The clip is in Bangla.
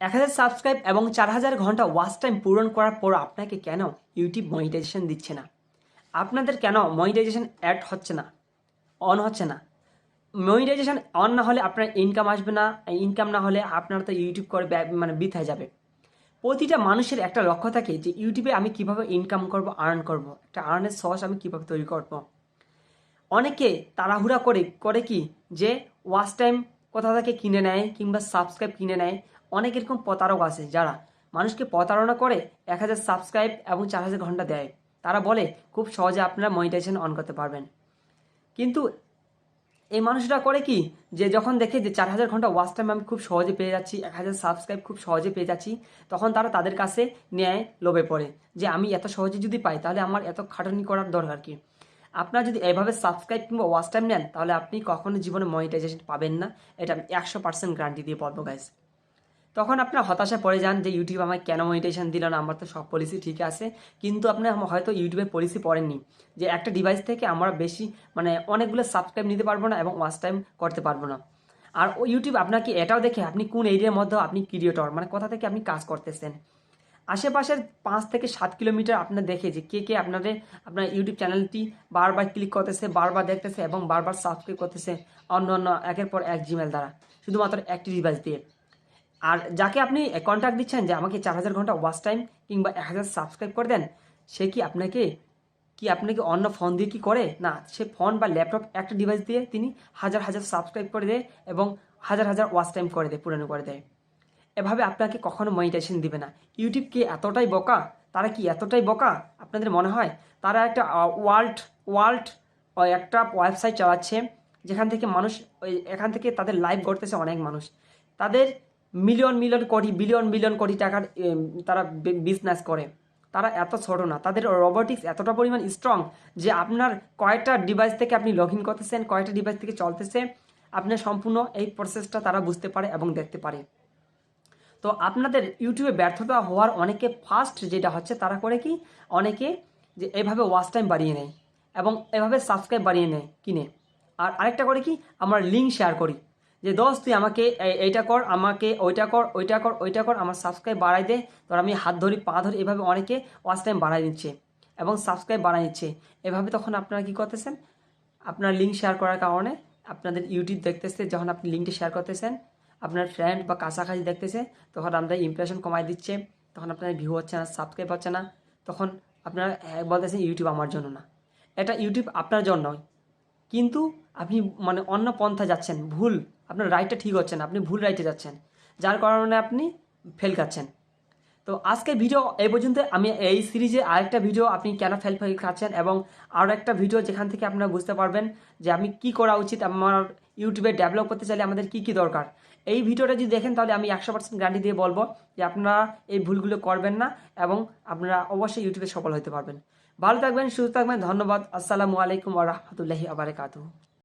এক হাজার সাবস্ক্রাইব এবং চার হাজার ঘণ্টা ওয়াচ টাইম পূরণ করার পর আপনাকে কেন ইউটিউব মনিটাইজেশন দিচ্ছে না? আপনাদের কেন মনিটাইজেশন অ্যাড হচ্ছে না? অন হচ্ছে না? মনিটাইজেশন অন না হলে আপনার ইনকাম আসবে না ইনকাম না হলে আপনার তো ইউটিউব করে মানে বৃথায় যাবে। প্রতিটা মানুষের একটা লক্ষ্য থাকে যে ইউটিউবে আমি কীভাবে ইনকাম করব আর্ন করব? একটা আর্নের সোর্স আমি কীভাবে তৈরি করব? অনেকে তাড়াহুড়া করে করে কি? যে ওয়াচ টাইম কোথা থেকে কিনে নেয় কিংবা সাবস্ক্রাইব কিনে নেয় অনেক এরকম প্রতারক আছে যারা মানুষকে প্রতারণা করে এক হাজার সাবস্ক্রাইব এবং চার হাজার ঘণ্টা দেয়। তারা বলে, খুব সহজে আপনারা মনিটাইজেশন অন করতে পারবেন। কিন্তু এই মানুষরা করে কি? যে যখন দেখে যে চার হাজার ঘণ্টা ওয়াচ টাইম আমি খুব সহজে পেয়ে যাচ্ছি, এক হাজার সাবস্ক্রাইব খুব সহজে পেয়ে যাচ্ছি, তখন তারা তাদের কাছে ন্যায় লোভে পড়ে যে আমি এত সহজে যদি পাই, তাহলে আমার এত খাটনি করার দরকার কি? আপনার যদি এভাবে সাবস্ক্রাইব কিংবা ওয়াচ টাইম নেন, তাহলে আপনি কখনো জীবনে মনিটাইজেশন পাবেন না। এটা আমি একশো পার্সেন্ট গ্যারান্টি দিয়ে বলব গাইজ তখন আপনার হতাশা পড়ে যান যে ইউটিউব আমায় কেন মনিটেশন দিল না? আমার তো সব পলিসি ঠিক আছে। কিন্তু আপনি আম- হয়তো ইউটিউবের পলিসি পড়েননি যে একটা ডিভাইস থেকে আমরা বেশি মানে অনেকগুলো সাবস্ক্রাইব নিতে পারব না এবং ওয়াচ টাইম করতে পারব না। আর ও ইউটিউব আপনাকে এটাও দেখে আপনি কোন এরিয়ার মধ্যে আপনি ক্রিয়েটর মানে কোথা থেকে আপনি কাজ করতেছেন? আশেপাশের পাঁচ থেকে সাত কিলোমিটার আপনার দেখে যে কে কে আপনাদের, আপনার ইউটিউব চ্যানেলটি বারবার ক্লিক করতেছে, বারবার দেখতেছে এবং বারবার সাবস্ক্রাইব করতেছে অন্য অন্য একের পর এক জিমেল দ্বারা। শুধুমাত্র একটি ডিভাইস দিয়ে। আর যাকে আপনি কন্ট্যাক্ট দিচ্ছেন যে আমাকে চার হাজার ঘণ্টা ওয়াচ টাইম কিংবা এক হাজার সাবস্ক্রাইব করে দেন, সে কি আপনাকে কি আপনাকে অন্য ফোন দিয়ে কি করে? না, সে ফোন বা ল্যাপটপ একটা ডিভাইস দিয়ে তিনি হাজার হাজার সাবস্ক্রাইব করে দেয় এবং হাজার হাজার ওয়াচ টাইম করে দেয় পুরানো করে দেয়। এভাবে আপনাকে কখনো মনিটাইজেশন দিবে না। ইউটিউব কি এতটাই বোকা, তারা কি এতটাই বোকা? আপনাদের মনে হয়? তারা একটা ওয়ার্ল্ড ওয়ার্ল্ড একটা ওয়েবসাইট চালাচ্ছে, যেখান থেকে মানুষ এখান থেকে তাদের লাইভ করতেছে অনেক মানুষ। তাদের মিলিয়ন মিলিয়ন কোটি, বিলিয়ন বিলিয়ন কোটি টাকার তারা বিজনেস করে। তারা এত ছোট না। তাদের রোবোটিক্স এতটা পরিমাণ স্ট্রং যে আপনার কয়েকটা ডিভাইস থেকে আপনি লগ ইন করতেছেন কয়েকটা ডিভাইস থেকে চলতেছে আপনার সম্পূর্ণ এই প্রসেসটা তারা বুঝতে পারে এবং দেখতে পারে। তো আপনাদের ইউটিউবে ব্যর্থতা হওয়ার অনেকে ফার্স্ট যেটা হচ্ছে তারা করে কি? অনেকে যে এভাবে ওয়াচ টাইম বাড়িয়ে নেয় এবং এভাবে সাবস্ক্রাইব বাড়িয়ে নেয় কিনে। আর আরেকটা করে কি? আমরা লিঙ্ক শেয়ার করি। যে, দোস্ত, তুই আমাকে এইটা কর, আমাকে ওইটা কর ওইটা কর ওইটা কর, আমার সাবস্ক্রাইব বাড়াই দে। তোর আমি হাত ধরি, পা ধরি, এভাবে অনেকে ওয়াচ টাইম বাড়াই নিচ্ছে এবং সাবস্ক্রাইব বাড়াই নিচ্ছে। এভাবে তখন আপনারা কি করতেছেন? আপনার লিঙ্ক শেয়ার করার কারণে আপনাদের ইউটিউব দেখতেছে, যখন আপনি লিঙ্কটি শেয়ার করতেছেন, আপনার ফ্রেন্ড বা কাছাকাছি দেখতেছে, তখন আপনার ইমপ্রেশন কমাই দিচ্ছে, তখন আপনার ভিউ হচ্ছে না সাবস্ক্রাইব হচ্ছে না, তখন আপনারা বলতেছেন ইউটিউব আমার জন্য না। এটা ইউটিউব আপনার জন্য কিন্তু আপনি মানে অন্য পন্থা যাচ্ছেন, ভুল, আপনার রাইটটা ঠিক হচ্ছে না, আপনি ভুল রাইটে যাচ্ছেন, যার কারণে আপনি ফেল খাচ্ছেন। তো আজকের ভিডিও এই পর্যন্ত, আমি এই সিরিজে আরেকটা ভিডিও আপনি কেন ফেল ফেল খাচ্ছেন এবং আরও একটা ভিডিও যেখান থেকে আপনারা বুঝতে পারবেন যে আমি কি করা উচিত, আমার ইউটিউবে ডেভেলপ করতে চাইলে আমাদের কি কি দরকার। এই ভিডিওটা যদি দেখেন, তাহলে আমি একশো পার্সেন্ট গ্যারান্টি দিয়ে বলব যে আপনারা এই ভুলগুলো করবেন না এবং আপনারা অবশ্যই ইউটিউবে সফল হতে পারবেন। ভালো থাকবেন সুস্থ থাকবেন ধন্যবাদ। আসসালামু আলাইকুম আ রহমতুল্লাহি আবারকাতুহু